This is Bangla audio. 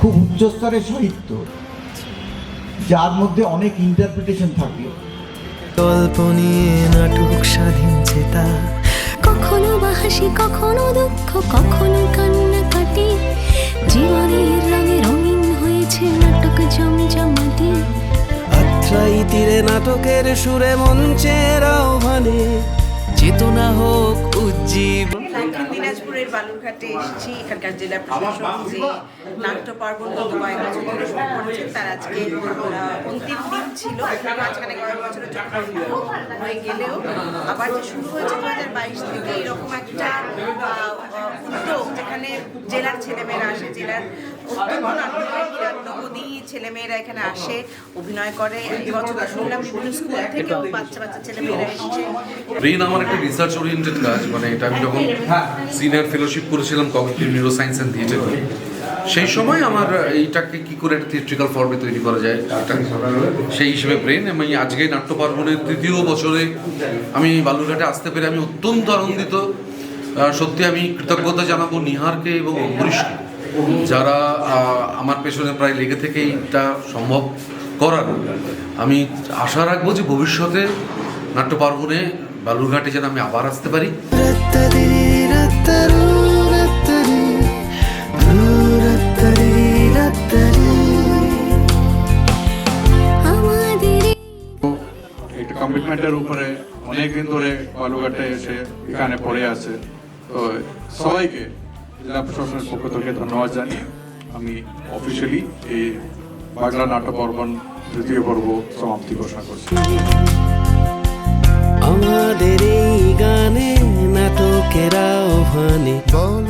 খুব উচ্চস্তরের সাহিত্য যার মধ্যে অনেক ইন্টারপ্রিটেশন থাকে। গল্প নিয়ে নাটক স্বাধীন চেতা। কখনো বা হাসি কখনো দুঃখ কখনো কান্না কাটি। জীবনের রঙে রঙিন হয়েছে নাটক জমজমাটি। আত্রাই তীরে নাটকের সুরে মঞ্চের আহ্বানে। চেতনা হোক উজ্জীব দক্ষিণ দিনাজপুরের বালুরঘাটে এসেছি, এখানকার জেলা প্রশাসক যে নাট্য পার্বণ গত কয়েক বছর ধরে শুরু করেছেন, তার আজকে অন্তিম দিন ছিল। মাঝখানে কয়েক চক্র হয়ে গেলেও আবার যে শুরু হয়েছে দু হাজার বাইশ থেকে, এরকম একটা উদ্যোগ যেখানে জেলার ছেলেমেয়েরা আসে, জেলার অত্যন্ত নাট্যবাদী ছেলেমেয়েরা এখানে আসে অভিনয় করে। তো শুনলাম বিভিন্ন স্কুল থেকেও বাচ্চা বাচ্চা ছেলেমেয়েরা এসেছে। ব্রেন আমার একটা রিসার্চ ওরিয়েন্টেড কাজ মানে এটা আমি যখন সিনিয়র ফেলোশিপ করেছিলাম কগনিটিভ নিউরো সায়েন্স অ্যান্ড থিয়েটারে সেই সময় আমার এইটাকে কি করে একটা থিয়েট্রিক্যাল ফর্মে তৈরি করা যায় সেই হিসেবে ব্রেন আমি আজকে নাট্য পার্বণের তৃতীয় বছরে আমি বালুরঘাটে আসতে পেরে আমি অত্যন্ত আনন্দিত। সত্যি আমি কৃতজ্ঞতা জানাব নিহারকে এবং অম্বরীশকে। যারা আমার পেছনে প্রায় লেগে থেকে এটা সম্ভব করার, আমি আশা রাখব যে ভবিষ্যতে নাট্য পার্বণে বালুরঘাটে যেন আমি আবার আসতে পারি। কমিটমেন্টের উপরে অনেকদিন ধরে বালুঘাটে এসে এখানে পড়ে আছে। তো সবাইকে জেলা প্রশাসনের পক্ষ থেকে ধন্যবাদ জানিয়ে আমি অফিসিয়ালি এই বাংলা নাটক পর্বণ তৃতীয় পর্ব সমাপ্তি ঘোষণা করছি। আমাদের এই গানে নাটকের আহ্বানে বল